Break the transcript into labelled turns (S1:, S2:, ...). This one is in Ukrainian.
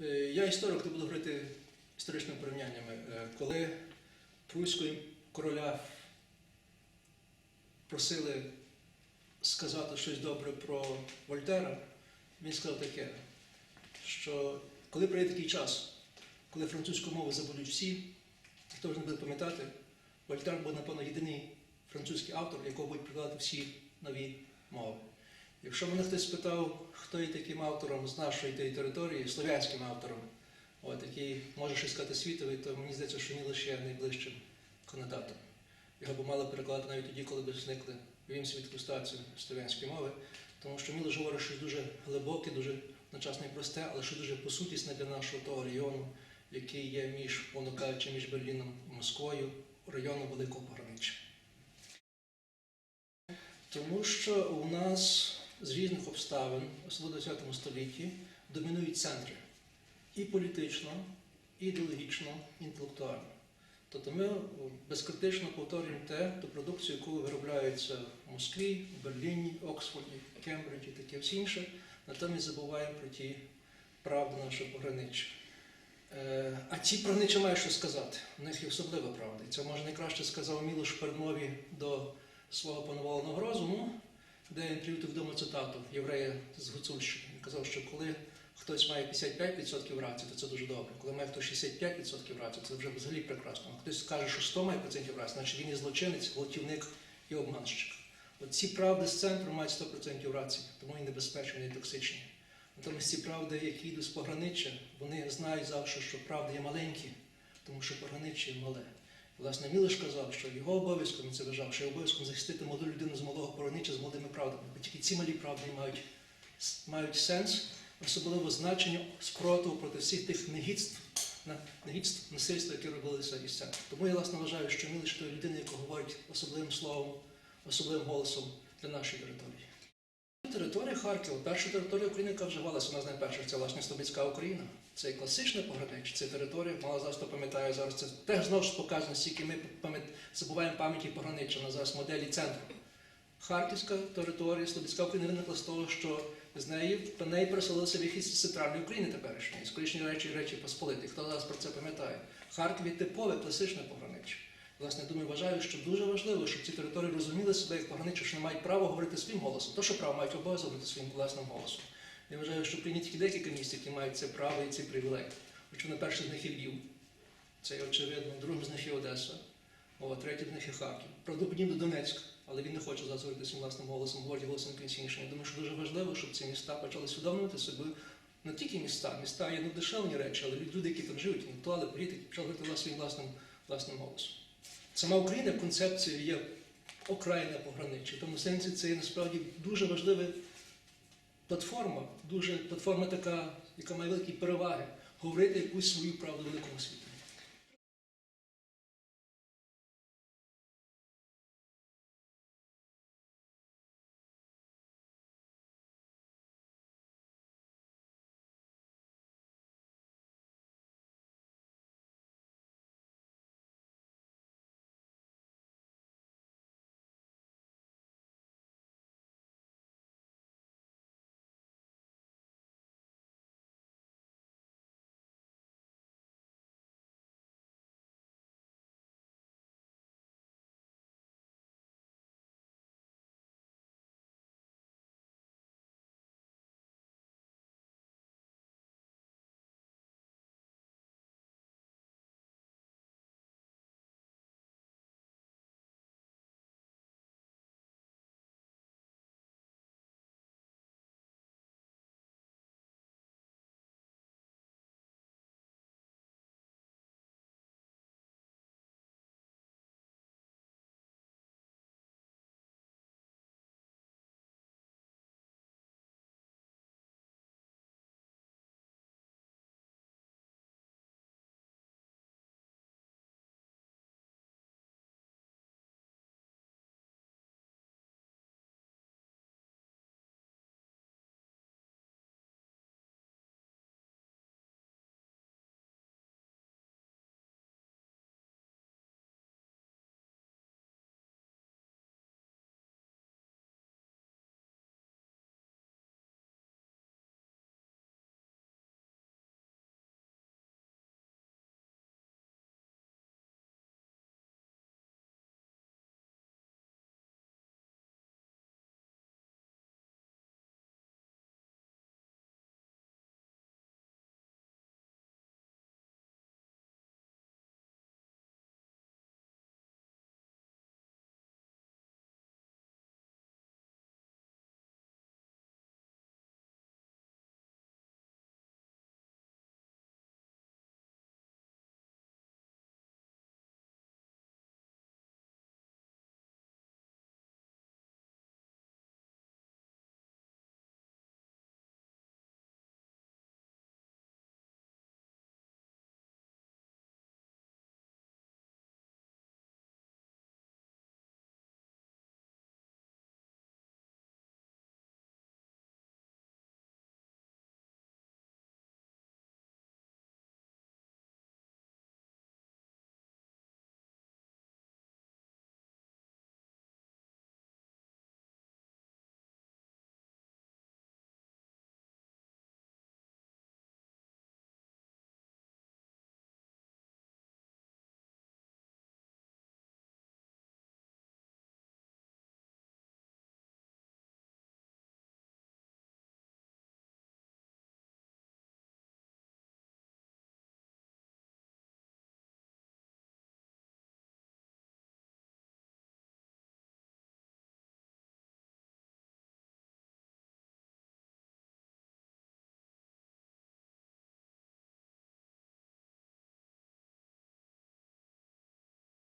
S1: Е, Я історик, то буду говорити історичними порівняннями. Е, Коли пруського короля просили сказати щось добре про Вольтера, він сказав таке, що коли прийде такий час, коли французьку мову забудуть всі, хто ж не буде пам'ятати, Вольтер був, напевно, єдиний французький автор, якого будуть прикладати всі нові мови. Якщо мене хтось спитав, хто є таким автором з нашої тієї території, слов'янським автором, от, який може щось сказати світовий, то мені здається, що він лише найближчим кандидатом. Його б мали перекладати навіть тоді, коли б зникли вімці від фрустрації слов'янської мови, тому що Мілош говорить щось дуже глибоке, дуже одночасно і просте, але що дуже посутісне для нашого того району, який є між, воно кажучи, між Берліном і Москвою, району Великого Пограниччя. Тому що у нас з різних обставин, особливо в ХХ столітті, домінують центри і політично, і ідеологічно, і інтелектуально. Тобто ми безкритично повторюємо те, ту продукцію, яку виробляється в Москві, в Берліні, Оксфорді, Кембриджі, таке всі інше, натомість забуваємо про ті правди нашого пограниччя. Е, А ці пограниччя мають що сказати. У них є особлива правда. І це може найкраще сказав Мілош в передмові до свого панувального розуму, де він привів відому цитату єврея з Гуцульщини. Він казав, що коли хтось має 55% рації, то це дуже добре. Коли має хтось 65% рації, це вже взагалі прекрасно. А хтось каже, що 100 має процентів рації, значить він є злочинець, готівник і обманщик. От ці правди з центру мають 100% рації, тому і небезпечні, і токсичні. Натомість ці правди, які йдуть з пограниччя, вони знають завжди, що правди є маленькі, тому що пограниччя є мале. Власне, Мілиш казав, що його обов'язком, це вважав, що обов'язком захистити молоду людину з з молодими правдами. Бо тільки ці малі правди мають, мають сенс, особливо значення спротиву проти всіх тих негідств, негідств, насильства, які робилися із центру. Тому я власне вважаю, що Мілиш то є людина, яка говорить особливим словом, особливим голосом для нашої території. Територія Харкова, перша територія України, яка вживалася, вона з найперших, це власне Слобідська Україна. Це і класичне пограниччя, це територія, мало зараз то пам'ятаю зараз. Це теж знову ж показано, скільки ми забуваємо пам'яті пограниччя на зараз моделі центру. Харківська територія, Слобідська Україна виникла з того, що з неї в неї переселилися вихід з центральної України теперішньої, з колишньої речі речі Посполитих. Хто зараз про це пам'ятає? Харків типове класичне пограниччя. Власне, думаю, вважаю, що дуже важливо, щоб ці території розуміли себе як пограниччя, що не мають права говорити своїм голосом. То, що право мають обов'язок говорити своїм власним голосом. Я вважаю, що тільки декілька місць, які мають це право і ці привілеї. Хоча на перших з них є Львів, це є очевидно, другим з них є Одеса, о, третім з них є Харків. Правдоподібно Донецьк, але він не хоче зараз своїм власним голосом, говорить голосом іншим. Я думаю, що дуже важливо, щоб ці міста почали усвідомлювати себе не тільки міста, міста є недешевні речі, але люди, які там живуть, інтелектуали, політики, почали говорити своїм власним, власним голосом. Сама Україна в концепції є окраїна пограниччя. В тому сенсі це є насправді дуже важлива платформа, дуже платформа така, яка має великі переваги, говорити якусь свою правду великому світу.